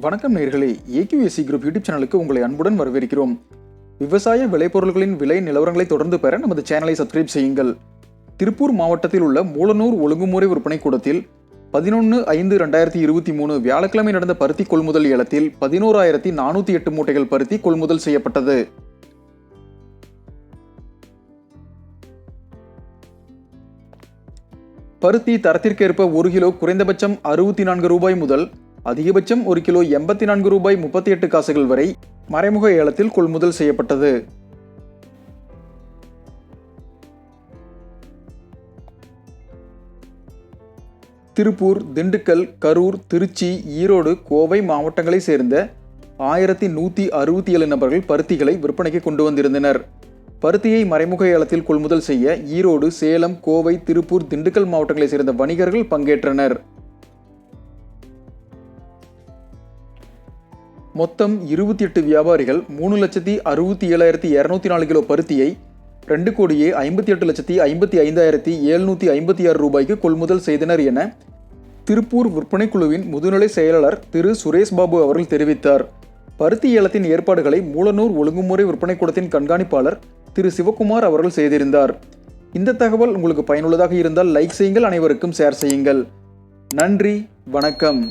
வணக்கம் நேர்களே. AQSC group YouTube சேனலுக்கு உங்களை அன்புடன் வரவேற்கிறோம். விவசாய விளைபொருட்களின் விலை நிலவரங்களை தொடர்ந்து பெற நமது சேனலை சப்ஸ்கிரைப் செய்யுங்கள். திருப்பூர் மாவட்டத்தில் உள்ள மூலனூர் ஒழுங்குமுறை விற்பனை கூடத்தில் பதினொன்று ஐந்து ரெண்டாயிரத்தி இருபத்தி மூணு வியாழக்கிழமை நடந்த பருத்தி கொள்முதல் ஏலத்தில் பதினோராயிரத்தி நானூற்றி எட்டு மூட்டைகள் பருத்தி கொள்முதல் செய்யப்பட்டது. பருத்தி தரத்திற்கேற்ப ஒரு கிலோ குறைந்தபட்சம் அறுபத்தி நான்கு ரூபாய் முதல் அதிகபட்சம் ஒரு கிலோ எண்பத்தி நான்கு ரூபாய் முப்பத்தி எட்டு காசுகள் வரை மறைமுக ஏலத்தில் கொள்முதல் செய்யப்பட்டது. திருப்பூர் திண்டுக்கல் கரூர் திருச்சி ஈரோடு கோவை மாவட்டங்களை சேர்ந்த ஆயிரத்தி நூற்றி அறுபத்தி ஏழு நபர்கள் பருத்திகளை விற்பனைக்கு கொண்டு வந்திருந்தனர். பருத்தியை மறைமுக ஏலத்தில் கொள்முதல் செய்ய ஈரோடு சேலம் கோவை திருப்பூர் திண்டுக்கல் மாவட்டங்களைச் சேர்ந்த வணிகர்கள் பங்கேற்றனர். மொத்தம் இருபத்தி எட்டு வியாபாரிகள் மூணு லட்சத்தி அறுபத்தி ஏழாயிரத்தி இரநூத்தி நாலு கிலோ பருத்தியை ரெண்டு கோடியே ஐம்பத்தி எட்டு லட்சத்தி ஐம்பத்தி ஐந்தாயிரத்தி எழுநூற்றி ஐம்பத்தி ஆறு ரூபாய்க்கு கொள்முதல் செய்தனர் என திருப்பூர் விற்பனை குழுவின் முதுநிலை செயலாளர் திரு சுரேஷ் பாபு அவர்கள் தெரிவித்தார். பருத்தி ஏலத்தின் ஏற்பாடுகளை மூலனூர் ஒழுங்குமுறை விற்பனை கூடத்தின் கண்காணிப்பாளர் திரு சிவகுமார் அவர்கள் செய்திருந்தார். இந்த தகவல் உங்களுக்கு பயனுள்ளதாக இருந்தால் லைக் செய்யுங்கள் அனைவருக்கும் ஷேர் செய்யுங்கள். நன்றி வணக்கம்.